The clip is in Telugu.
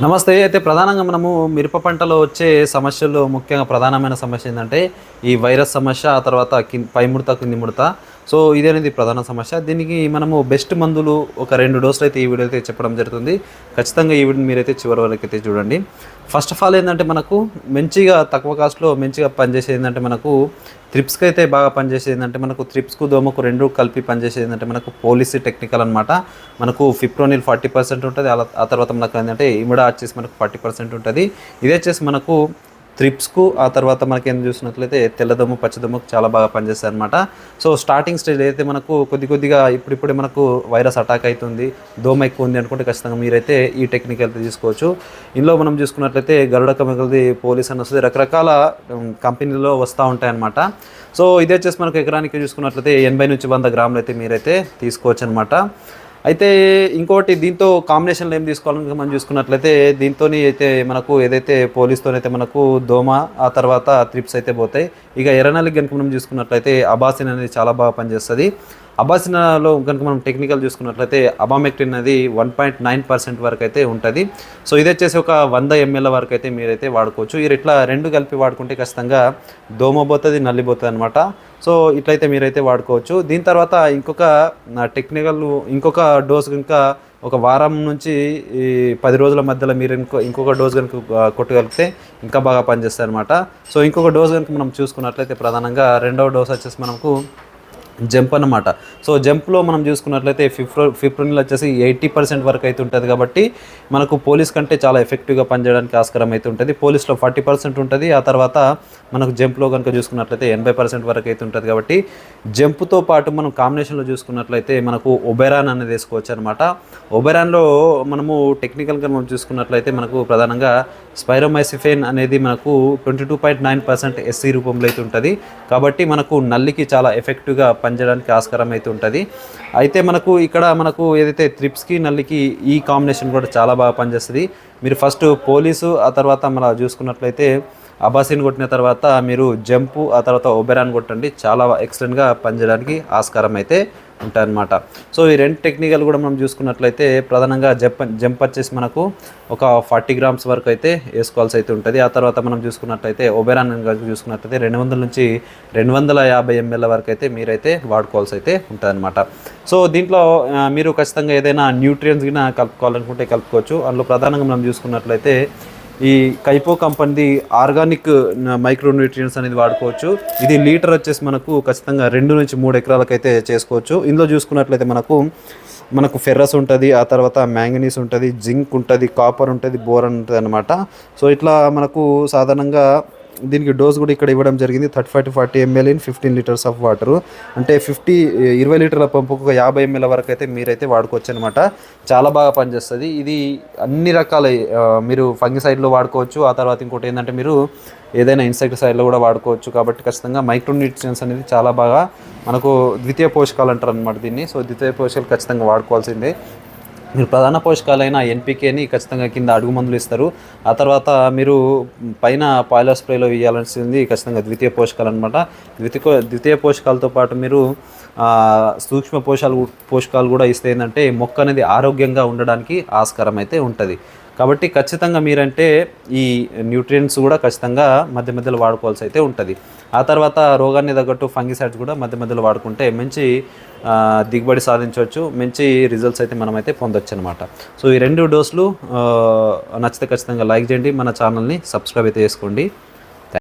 నమస్తే. అయితే ప్రధానంగా మనము మిరప పంటలో వచ్చే సమస్యల్లో ముఖ్యంగా ప్రధానమైన సమస్య ఏంటంటే ఈ వైరస్ సమస్య ఆ తర్వాత కింద పై ముడత కింది ముడత సో ఇది అనేది ప్రధాన సమస్య. దీనికి మనము బెస్ట్ మందులు ఒక రెండు డోసులు అయితే ఈ వీడియో అయితే చెప్పడం జరుగుతుంది. ఖచ్చితంగా ఈ వీడియో మీరైతే చివరి వరకు అయితే చూడండి. ఫస్ట్ ఆఫ్ ఆల్ ఏంటంటే మనకు మంచిగా తక్కువ కాస్ట్లో మంచిగా పనిచేసేది ఏంటంటే మనకు త్రిప్స్కి అయితే బాగా పనిచేసేది ఏంటంటే మనకు త్రిప్స్కు దోమకు రెండు కలిపి పనిచేసేది ఏంటంటే మనకు పోలీసీ టెక్నికల్ అనమాట మనకు ఫిప్రోనిల్ ఫార్టీ పర్సెంట్ ఉంటుంది. ఆ తర్వాత మనకు ఏంటంటే ఇమిడా వచ్చేసి మనకు ఫార్టీ పర్సెంట్ ఉంటుంది. ఇది వచ్చేసి మనకు త్రిప్స్కు ఆ తర్వాత మనకి ఏం చూసినట్లయితే తెల్లదమ్ము పచ్చదమ్ముకు చాలా బాగా పనిచేస్తాయి అనమాట సో స్టార్టింగ్ స్టేజ్ అయితే మనకు కొద్ది కొద్దిగా ఇప్పుడిప్పుడే మనకు వైరస్ అటాక్ అవుతుంది దోమ ఎక్కువ ఉంది అనుకుంటే ఖచ్చితంగా మీరైతే ఈ టెక్నిక్ అయితే తీసుకోవచ్చు. ఇందులో మనం చూసుకున్నట్లయితే గరుడ కెమికల్ది పోలీస్ అని వస్తుంది రకరకాల కంపెనీలో వస్తూ ఉంటాయి అనమాట సో ఇది వచ్చేసి మనకు ఎకరానికి చూసుకున్నట్లయితే ఎనభై నుంచి వంద గ్రాములు అయితే మీరైతే తీసుకోవచ్చు అనమాట అయితే ఇంకోటి దీంతో కాంబినేషన్లో ఏం తీసుకోవాలని మనం చూసుకున్నట్లయితే దీంతో అయితే మనకు ఏదైతే పోలీస్తోనైతే మనకు దోమ ఆ తర్వాత త్రిప్స్ అయితే పోతాయి. ఇక ఎర్రనల్లికి కనుక మనం చూసుకున్నట్లయితే అబాసిన్ అనేది చాలా బాగా పనిచేస్తుంది. అబాసినాలో కనుక మనం టెక్నికల్ చూసుకున్నట్లయితే అబామెక్టిన్ అనేది వన్ పాయింట్ నైన్ పర్సెంట్ వరకు అయితే ఉంటుంది. సో ఇది వచ్చేసి ఒక వంద ఎంఎల్ వరకు అయితే మీరైతే వాడుకోవచ్చు. ఇది ఇట్లా రెండు కలిపి వాడుకుంటే ఖచ్చితంగా దోమ పోతుంది అనమాట సో ఇట్లయితే మీరైతే వాడుకోవచ్చు. దీని తర్వాత ఇంకొక టెక్నికల్ ఇంకొక డోస్ కనుక ఒక వారం నుంచి ఈ పది రోజుల మధ్యలో మీరు ఇంకో ఇంకొక డోస్ కనుక కొట్టగలిగితే ఇంకా బాగా పనిచేస్తాయి అనమాట సో ఇంకొక డోస్ కనుక మనం చూసుకున్నట్లయితే ప్రధానంగా రెండవ డోస్ వచ్చేసి మనకు జంప్ అన్నమాట. సో జంప్లో మనం చూసుకున్నట్లయితే ఫిఫ్రో ఫిఫ్రోనిల్ వచ్చేసి ఎయిటీ పర్సెంట్ వరకు అయితే ఉంటుంది కాబట్టి మనకు పోలీస్ కంటే చాలా ఎఫెక్టివ్గా పనిచేయడానికి ఆస్కారం అయితే ఉంటుంది. పోలీస్లో ఫార్టీ పర్సెంట్ ఉంటుంది. ఆ తర్వాత మనకు జంప్లో కనుక చూసుకున్నట్లయితే ఎనభై పర్సెంట్ వరకు అయితే ఉంటుంది కాబట్టి జంప్తో పాటు మనం కాంబినేషన్లో చూసుకున్నట్లయితే మనకు ఒబెరాన్ అనేది వేసుకోవచ్చు అనమాట ఒబెరాన్లో మనము టెక్నికల్గా మనం చూసుకున్నట్లయితే మనకు ప్రధానంగా స్పైరోమైసిఫేన్ అనేది మనకు twenty two point nine percent SC రూపంలో అయితే ఉంటుంది. కాబట్టి మనకు నల్లికి చాలా ఎఫెక్టివ్గా పనిచేయడానికి ఆస్కారం అయితే ఉంటుంది. అయితే మనకు ఇక్కడ మనకు ఏదైతే త్రిప్స్కి నల్లికి ఈ కాంబినేషన్ కూడా చాలా బాగా పనిచేస్తుంది. మీరు ఫస్ట్ పోలీసు ఆ తర్వాత మన చూసుకున్నట్లయితే అబాసిన్ కొట్టిన తర్వాత మీరు జంపు ఆ తర్వాత ఒబెరాన్ కొట్టండి. చాలా ఎక్సలెంట్గా పనిచేయడానికి ఆస్కారం అయితే ఉంటాయన్నమాట. సో ఈ రెండు టెక్నికల్ కూడా మనం చూసుకున్నట్లయితే ప్రధానంగా జంప్ జంప్ వచ్చేసి మనకు ఒక ఫార్టీ గ్రామ్స్ వరకు అయితే వేసుకోవాల్సి అయితే ఉంటుంది. ఆ తర్వాత మనం చూసుకున్నట్లయితే ఒబెరాన్ కనుక చూసుకున్నట్లయితే రెండు వందల నుంచి రెండు వందల యాభై ఎంఎల్ వరకు అయితే మీరైతే వాడుకోవాల్సి అయితే ఉంటుందన్నమాట సో దీంట్లో మీరు ఖచ్చితంగా ఏదైనా న్యూట్రియన్స్ గిన కలుపుకోవాలనుకుంటే కలుపుకోవచ్చు. అందులో ప్రధానంగా మనం చూసుకున్నట్లయితే ఈ కైపో కంపెనీది ఆర్గానిక్ మైక్రో న్యూట్రియన్స్ అనేది వాడుకోవచ్చు. ఇది లీటర్ వచ్చేసి మనకు ఖచ్చితంగా రెండు నుంచి మూడు ఎకరాలకైతే చేసుకోవచ్చు. ఇందులో చూసుకున్నట్లయితే మనకు మనకు ఫెర్రస్ ఉంటుంది ఆ తర్వాత మ్యాంగనీస్ ఉంటుంది జింక్ ఉంటుంది కాపర్ ఉంటుంది బోరన్ ఉంటుంది అనమాట సో ఇట్లా మనకు సాధారణంగా దీనికి డోస్ కూడా ఇక్కడ ఇవ్వడం జరిగింది. Thirty five to forty ML in fifteen litres of water. అంటే ఫిఫ్టీ ఇరవై లీటర్ల పంపుకు ఒక యాభై ఎంఎల్ వరకు అయితే మీరైతే వాడుకోవచ్చు అనమాట చాలా బాగా పనిచేస్తుంది. ఇది అన్ని రకాల మీరు మీరు ఫంగిసైడ్లో వాడుకోవచ్చు. ఆ తర్వాత ఇంకోటి ఏంటంటే మీరు ఏదైనా ఇన్సెక్టిసైడ్లో కూడా వాడుకోవచ్చు. కాబట్టి ఖచ్చితంగా మైక్రోన్యూట్రియన్స్ అనేది చాలా బాగా మనకు ద్వితీయ పోషకాలు అంటారు అనమాట దీన్ని. సో ద్వితీయ పోషకాలు ఖచ్చితంగా వాడుకోవాల్సిందే. మీరు ప్రధాన పోషకాలైన ఎన్పికేని ఖచ్చితంగా కింద అడుగు మందులు ఇస్తారు. ఆ తర్వాత మీరు పైన పాయిలర్ స్ప్రేలో వేయాల్సింది ఖచ్చితంగా ద్వితీయ పోషకాలు అనమాట ద్వితీయ ద్వితీయ పోషకాలతో పాటు మీరు సూక్ష్మ పోషాలు పోషకాలు కూడా ఇస్తే ఏంటంటే మొక్క అనేది ఆరోగ్యంగా ఉండడానికి ఆస్కారం అయితే ఉంటుంది. కాబట్టి ఖచ్చితంగా మీరంటే ఈ న్యూట్రియంట్స్ కూడా ఖచ్చితంగా మధ్య మధ్యలో వాడుకోవాల్సి అయితే ఉంటుంది. ఆ తర్వాత రోగాన్ని తగ్గట్టు ఫంగిసైడ్స్ కూడా మధ్య మధ్యలో వాడుకుంటే మంచి దిగుబడి సాధించవచ్చు మంచి రిజల్ట్స్ అయితే మనమైతే పొందొచ్చు అనమాట సో ఈ రెండు డోసులు నచ్చితే ఖచ్చితంగా లైక్ చేయండి మన ఛానల్ని సబ్స్క్రైబ్ అయితే చేసుకోండి.